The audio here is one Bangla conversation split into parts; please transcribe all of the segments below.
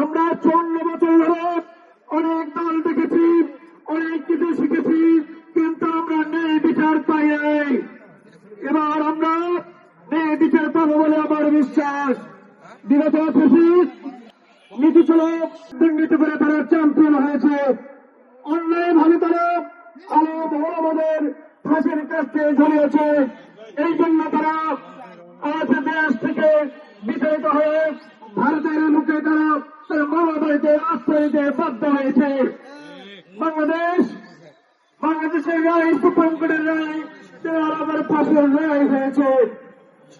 আমরা চুয়ান্ন বছর ধরে অনেক দল দেখেছি, অনেক কিছু শিখেছি, কিন্তু আমরা নেই বিচার পাই নাই। এবার আমরা নেই বিচার পাবো বলে আমার বিশ্বাস। বিগত ফেসিস নীতি ছিল দুর্নীতি করে তারা চ্যাম্পিয়ন হয়েছে। অন্যায় ভাবে তারা আলো মৌলবাদের ফাঁসির কাছে ঝুলিয়েছে। এই জন্য তারা আজ দেশ থেকে বিতাড়িত হয়ে ভারতের মুখে তারা তার বাড়িতে আশ্রয় দিতে বাধ্য হয়েছে, বাংলাদেশ, বাংলাদেশের রায়, সুপ্রিম কোর্টের রায় দেওয়ার আবার রায় হয়েছে।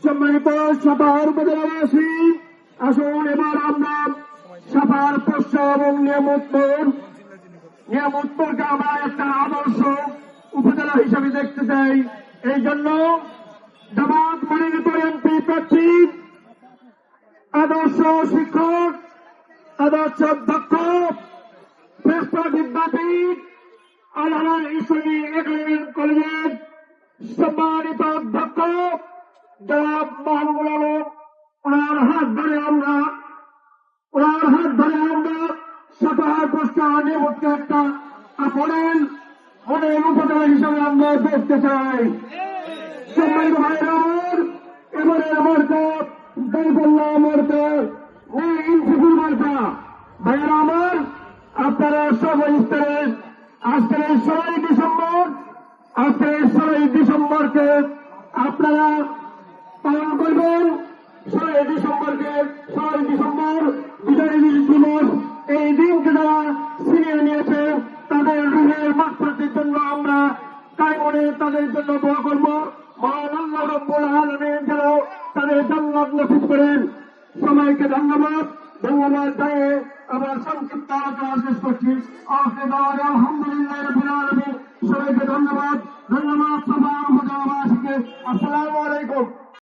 সম্মানিত সভার উপজেলাবাসী আসুন এবার আমরা সাফার প্রস্তাব এবং নিয়মোত্তর নিয়ামতপুরকে আমরা একটা আদর্শ উপজেলা হিসাবে দেখতে চাই। এই জন্য জামাত মনোনীত এমপি প্রার্থী, আদর্শ শিক্ষক আদর্শ অধ্যক্ষ শ্রেষ্ঠ বিদ্যাপীঠ আল্লাহ ইসলামী একাডেমিক কলেজের সম্মানিত অধ্যক্ষ, জনাব মাহবুবুল আলম, ওনার হাত ধরে আমরা, ওনার হাত ধরে আমরা সাতাহার প্রস্তাব নিয়মকে একটা মডেল মডেল উপজেলা হিসাবে আমরা দেখতে চাই। সম্মানিত ভাইরা আমার এবারে আমার কাপ দাইবুল্লাহ আমার কাপ ইনফিকুল মার্কা ভাইরা আমার আপনারা সব স্তরে আজকের এই ষোলোই ডিসেম্বর, আজকের এই ষোলোই ডিসেম্বরকে আপনারা পালন করবেন। ষোলোই ডিসেম্বরকে ষোলোই ডিসেম্বর বিজয় দিবস এই দিনকে যারা ছিনিয়ে নিয়েছে, তাদের রুহের মাত্রাটির জন্য আমরা তাই মনে তাদের জন্য দোয়া করব। মহান আল্লাহ রব্বুল আলমীর যেন তাদের জান্নাত নসিব করেন। সবাইকে ধন্যবাদ। ধন্যবাদ দায়ে আমার সংক্ষিপ্ত আলোচনা শেষ করছি। আলহামদুলিল্লাহ রবিল আলমী। সবাইকে ধন্যবাদ। ধন্যবাদ সবার আসসালামু আলাইকুম।